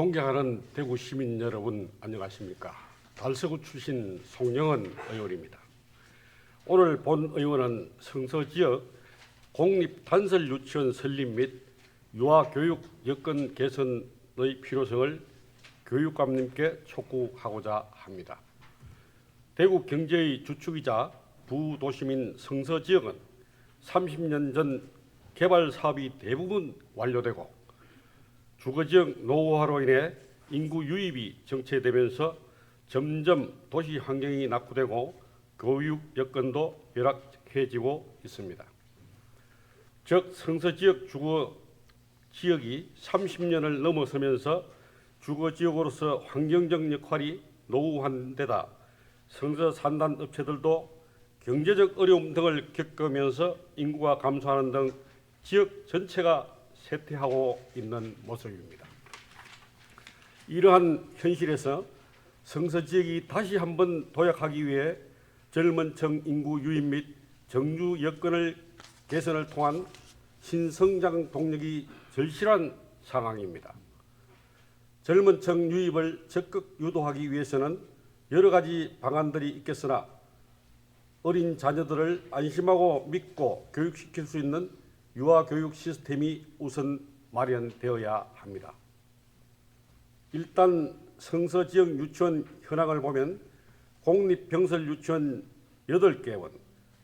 존경하는 대구 시민 여러분 안녕하십니까? 달서구 출신 송영은 의원입니다. 오늘 본 의원은 성서 지역 공립 단설 유치원 설립 및 유아 교육 여건 개선의 필요성을 교육감님께 촉구하고자 합니다. 대구 경제의 주축이자 부도심인 성서 지역은 30년 전 개발 사업이 대부분 완료되고 주거지역 노후화로 인해 인구 유입이 정체되면서 점점 도시 환경이 낙후되고 교육 여건도 열악해지고 있습니다. 즉 성서 지역 주거 지역이 30년을 넘어서면서 주거 지역으로서 환경적 역할이 노후한 데다 성서 산단 업체들도 경제적 어려움 등을 겪으면서 인구가 감소하는 등 지역 전체가 쇠퇴하고 있는 모습입니다. 이러한 현실에서 성서 지역이 다시 한번 도약하기 위해 젊은 층 인구 유입 및 정주 여건을 개선을 통한 신성장 동력이 절실한 상황입니다. 젊은 층 유입을 적극 유도하기 위해서는 여러 가지 방안들이 있겠으나 어린 자녀들을 안심하고 믿고 교육시킬 수 있는 유아 교육 시스템이 우선 마련되어야 합니다. 일단 성서 지역 유치원 현황을 보면 공립 병설 유치원 8개원,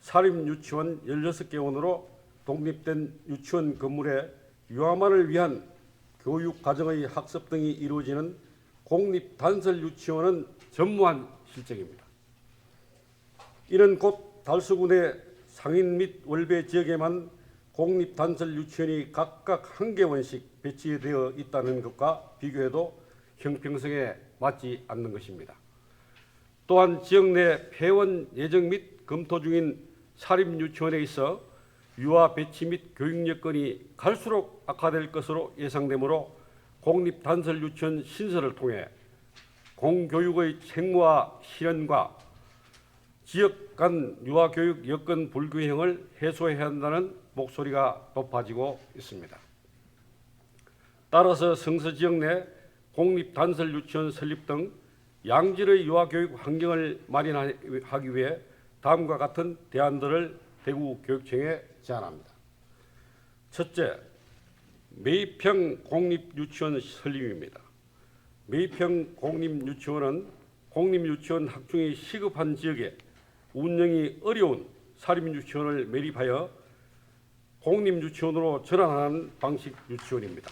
사립 유치원 16개원으로 독립된 유치원 건물에 유아만을 위한 교육 과정의 학습 등이 이루어지는 공립 단설 유치원은 전무한 실정입니다. 이는 곧 달서군의 상인 및 월배 지역에만 공립 단설 유치원이 각각 한 개원씩 배치되어 있다는 것과 비교해도 형평성에 맞지 않는 것입니다. 또한 지역 내 폐원 예정 및 검토 중인 사립 유치원에 있어 유아 배치 및 교육 여건이 갈수록 악화될 것으로 예상되므로 공립 단설 유치원 신설을 통해 공교육의 책무와 실현과 지역 간 유아 교육 여건 불균형을 해소해야 한다는 목소리가 높아지고 있습니다. 따라서 성서 지역 내 공립 단설 유치원 설립 등 양질의 유아 교육 환경을 마련하기 위해 다음과 같은 대안들을 대구 교육청에 제안합니다. 첫째, 매평 공립 유치원 설립입니다. 매평 공립 유치원은 공립 유치원 학종이 시급한 지역에 운영이 어려운 사립 유치원을 매립하여 공립 유치원으로 전환하는 방식 유치원입니다.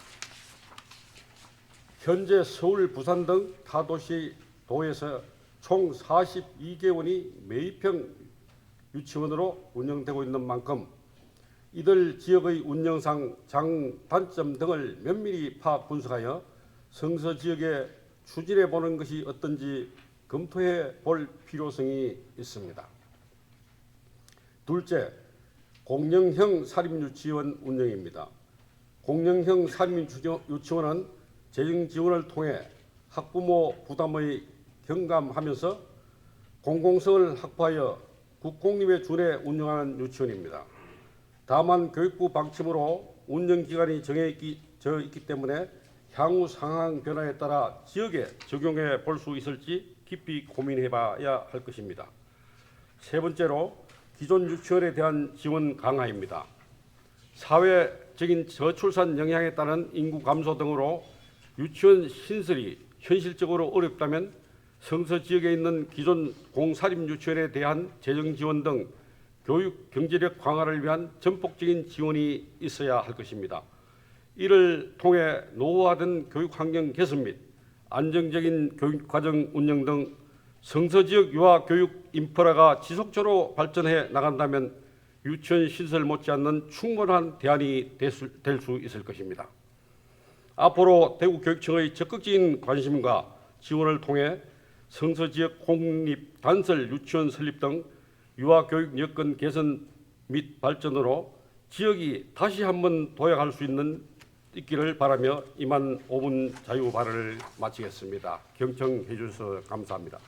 현재 서울, 부산 등 타도시 도에서 총 42개원이 매입형 유치원으로 운영되고 있는 만큼 이들 지역의 운영상 장 단점 등을 면밀히 파악 분석하여 성서 지역에 추진해 보는 것이 어떤지 검토해 볼 필요성이 있습니다. 둘째, 공영형 사립유치원 운영입니다. 공영형 사립유치원은 재정 지원을 통해 학부모 부담의 경감하면서 공공성을 확보하여 국공립에 준해 운영하는 유치원입니다. 다만 교육부 방침으로 운영 기간이 정해 있기, 져 있기 때문에 향후 상황 변화에 따라 지역에 적용해 볼 수 있을지 깊이 고민해 봐야 할 것입니다. 세 번째로 기존 유치원에 대한 지원 강화입니다. 사회적인 저출산 영향에 따른 인구 감소 등으로 유치원 신설이 현실적으로 어렵다면 성서 지역에 있는 기존 공사립 유치원에 대한 재정 지원 등 교육 경제력 강화를 위한 전폭적인 지원이 있어야 할 것입니다. 이를 통해 노후화된 교육 환경 개선 및 안정적인 교육 과정 운영 등 성서 지역 유아 교육 인프라가 지속적으로 발전해 나간다면 유치원 시설 못지않는 충분한 대안이 될 수 있을 것입니다. 앞으로 대구 교육청의 적극적인 관심과 지원을 통해 성서 지역 공립 단설 유치원 설립 등 유아 교육 여건 개선 및 발전으로 지역이 다시 한번 도약할 수 있는 있기를 바라며 이만 5분 자유 발언을 마치겠습니다. 경청해 주셔서 감사합니다.